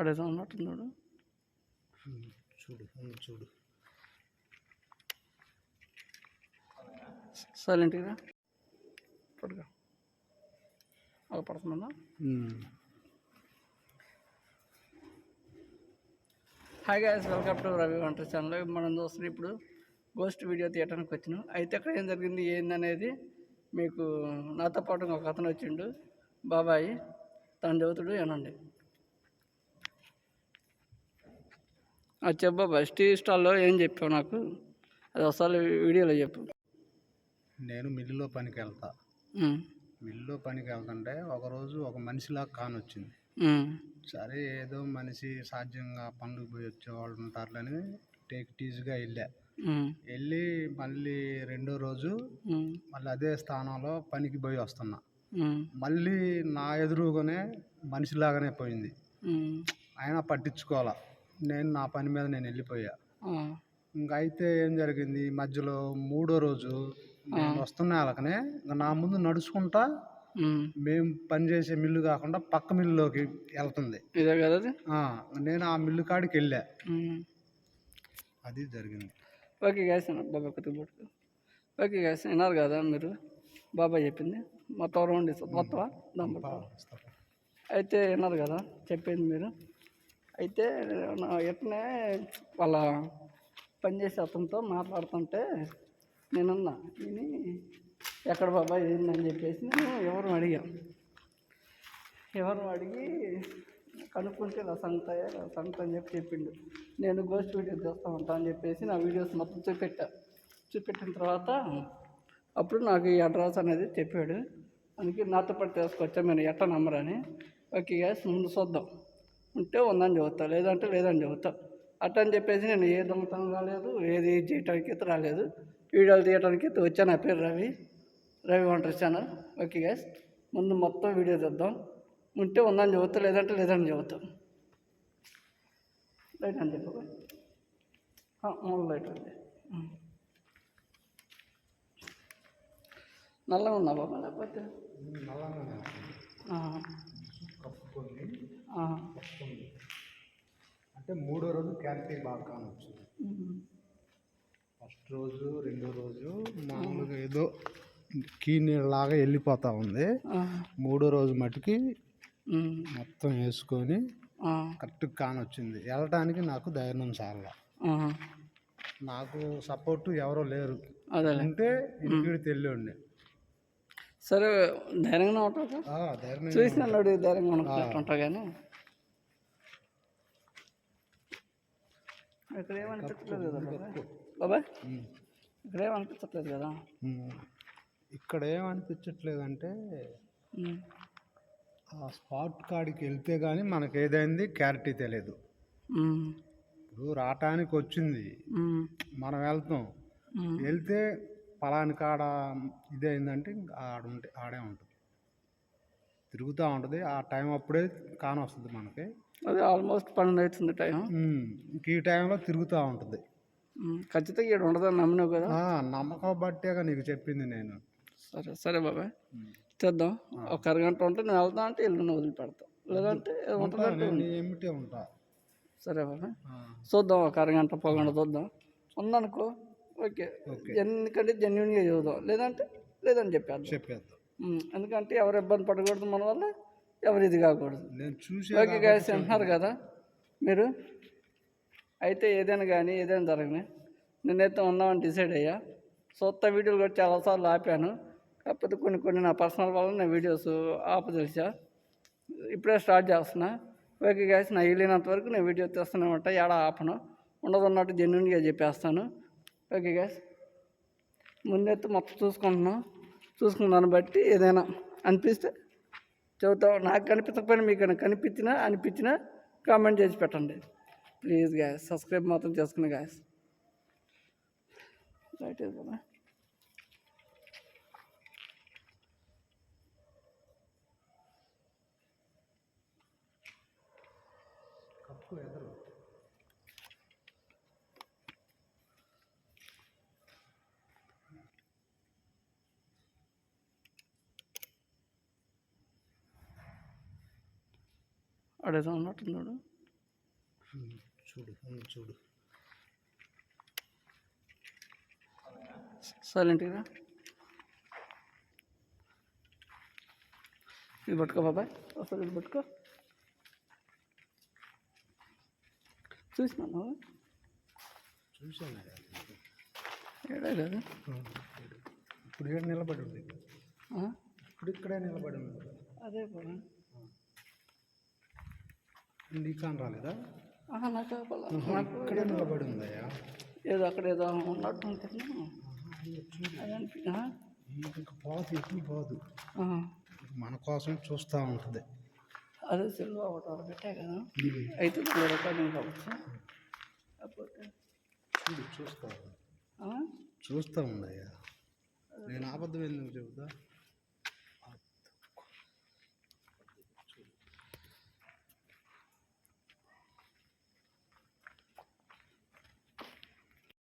అడేదో ఉన్నట్టున్నాడు. చూడు చూడు. సైలెంట్గా పడుకో అలా పడుతుందా hi guys welcome to Ravi వంట ఛానల్ మనం చూస్తున్నాం ఇప్పుడు గోస్ట్ వీడియో తీయడానికి వచ్చినాం. అయితే అక్కడ ఏం జరిగింది ఏందనేది మీకు నాతో పాటు ఒక అతను వచ్చిండు. బాబాయ్ తను చదువుతుడు ఏనండి. అది చెప్పు బాబాయ్ టీ స్టాల్లో ఏం చెప్పావు నాకు? అది ఒకసారి వీడియోలో చెప్పు. నేను మిల్లులో పనికి వెళ్తా మిల్లులో పనికి వెళ్తుంటే ఒకరోజు ఒక మనిషిలా కానొచ్చింది. సరే ఏదో మనిషి సాధ్యంగా పనులకు పోయి వచ్చేవాళ్ళు ఉంటారులని టేక్ టీజ్గా వెళ్ళా. వెళ్ళి మళ్ళీ రెండో రోజు మళ్ళీ అదే స్థానంలో పనికి పోయి వస్తున్నా. మళ్ళీ నా ఎదురుగానే మనిషిలాగానే పోయింది. అయినా పట్టించుకోవాలా? నేను నా పని మీద నేను వెళ్ళిపోయా. ఇంకా అయితే ఏం జరిగింది? మధ్యలో మూడో రోజు నేను వస్తున్న ఇంకా నా ముందు నడుచుకుంటా. మేము పనిచేసే మిల్లు కాకుండా పక్క మిల్లులోకి వెళ్తుంది. ఇదే కదా నేను ఆ మిల్లు కాడికి వెళ్ళా. అది జరిగింది. ఓకే గ్యాస్ బాబాయ్ కొద్దిగా ఓకే గ్యాస్ విన్నారు కదా మీరు? బాబాయ్ చెప్పింది. మొత్తం రౌండ్ ఇస్తా మొత్తం. అయితే విన్నారు కదా? చెప్పింది మీరు. అయితే నా ఎట్నే వాళ్ళ పనిచేసే అతనితో మాట్లాడుతుంటే నేనున్నా విని ఎక్కడ బాబాయ్ ఏందని చెప్పేసి నేను ఎవరు అడిగాను ఎవరు అడిగి కనుక్కుంటే నా సంత ఇలా అని చెప్పి చెప్పిండు. నేను గోస్ట్ వీడియో చేస్తా ఉంటా అని చెప్పేసి నా వీడియోస్ మొత్తం చూపెట్టా. చూపెట్టిన తర్వాత అప్పుడు నాకు ఈ అడ్రస్ అనేది చెప్పాడు. అందుకే నాతో పాటు తీసుకొచ్చా నేను ఎట్ట నంబర్ అని ఓకే గ్యాస్ ముందు చూద్దాం. ఉంటే ఉందని చెబుతా లేదంటే లేదని చెబుతా. అట్ట అని చెప్పేసి నేను ఏ దొంగతనం రాలేదు ఏది చేయటానికి అయితే రాలేదు. వీడియోలు తీయడానికి అయితే వచ్చా నా పేరు రవి. రవి వంటర్ ఛానల్. ఓకే గ్యాస్ ముందు మొత్తం వీడియో తెద్దాం ఉంటే ఉందని చెబుతా లేదంటే లేదని చెబుతాం. లైట్ అని చెప్పు మూడు లైట్ అండి. నల్లగా ఉన్నా బాబా లేకపోతే? అంటే మూడో రోజు క్యారెక్టర్ బాగా కానొచ్చింది. ఫస్ట్ రోజు రెండో రోజు మామూలుగా ఏదో కీ నీళ్ళలాగా వెళ్ళిపోతా ఉంది. మూడో రోజు మటుకి. మొత్తం వేసుకొని కరెక్ట్ కానొచ్చింది వెళ్ళటానికి నాకు ధైర్యం చాలా నాకు సపోర్ట్ ఎవరో లేరు. ఉంటే ఇంటికి తెలియండి సరే ధైర్యంగా ఉంటావు చూసిన ధైర్యంగా ఉంటావు కానీ? ఇక్కడ ఏమనిపించట్లేదు కదా బాబాయ్. ఇక్కడ ఏమనిపించట్లేదు కదా. ఇక్కడ ఏమనిపించట్లేదంటే ఉమ్, ఆ స్పాట్ కాడికి వెళ్తే కానీ మనకు ఏదైంది? క్లారిటీ తెలియదు ఇప్పుడు రావటానికి వచ్చింది. మనం వెళ్తాం. వెళ్తే పలాని కాడ ఇదైందంటే ఇంకా ఆడుంటే ఆడే ఉంటుంది తిరుగుతూ ఉంటుంది. ఆ టైం అప్పుడే కానొస్తుంది మనకి. అదే ఆల్మోస్ట్ పన్నెండు అవుతుంది టైం ఈ టైంలో తిరుగుతూ ఉంటుంది. ఖచ్చితంగా ఇక్కడ ఉండదని నమ్మినావు కదా? నమ్మకం బట్టేగా నీకు చెప్పింది నేను. సరే సరే బాబాయ్. చేద్దాం. ఒక అరగంట ఉంటే నేను వెళ్తా అంటే ఇల్లు వదిలిపెడతా. లేదంటే ఏమిటే ఉంటా? సరే బాబాయ్. చూద్దాం ఒక అరగంట పోగంట చూద్దాం. ఉందనుకో ఓకే. ఎందుకంటే జెన్యున్గా చూద్దాం లేదంటే లేదని చెప్పేద్దాం. చెప్పేద్దాం. ఎందుకంటే ఎవరు ఇబ్బంది పడకూడదు మన వల్ల ఎవరు ఇది కాకూడదు. నేను చూసే ఓకే గాయస్ అంటున్నారు కదా మీరు? అయితే ఏదైనా కానీ ఏదైనా జరగని నేనైతే ఉన్నామని డిసైడ్ అయ్యా. సొంత వీడియోలు కూడా చాలాసార్లు ఆపాను. కాకపోతే కొన్ని కొన్ని నా పర్సనల్ వల్ల నేను వీడియోస్ ఆపు తెలిసా? ఇప్పుడే స్టార్ట్ చేస్తున్నా. ఓకే గాయస్ నా వీలైనంత వరకు నేను వీడియో తీస్తూనే ఉంటా ఏడ ఆపను. ఉండదు ఉన్నట్టు జెన్యున్గా చెప్పేస్తాను. ఓకే గాయస్ ముందైతే మొత్తం చూసుకుంటున్నాం. చూసుకున్న దాన్ని బట్టి ఏదైనా అనిపిస్తే చెబుతాం. నాకు కనిపించకపోయినా మీకు కనిపించినా అనిపించినా కామెంట్ చేసి పెట్టండి. ప్లీజ్ గ్యాస్ సబ్స్క్రైబ్ మాత్రం చేసుకుని గ్యాస్. రైట్ కదా కప్పు ఎదురు. అడేదో ఉన్నట్టున్నాడు చూడు చూడు. సైలెంట్గా ఇది పట్టుకో బాబాయ్. ఒకసారి ఇది పట్టుకో. చూసినాను చూసాను ఏడా కదా ఇప్పుడు ఇక్కడ నిలబడి ఉంది? ఇప్పుడు ఇక్కడే నిలబడి ఉంది. అదే నీకాన్ రాలేదా? నాకు ఇక్కడే నిలబడి ఉందయ్యా ఏదో అక్కడ ఏదో ఉన్నట్టు? ఇంకా పోదు పోదు. మన కోసం చూస్తూ ఉంటుంది. అదే సిల్వ ఒకటి పెట్టా కదా. అయితే రికార్డింగ్ కావచ్చు చూడు చూస్తా? చూస్తూ ఉందయ్యా నేను అబద్ధం ఎందుకు చెబుతా?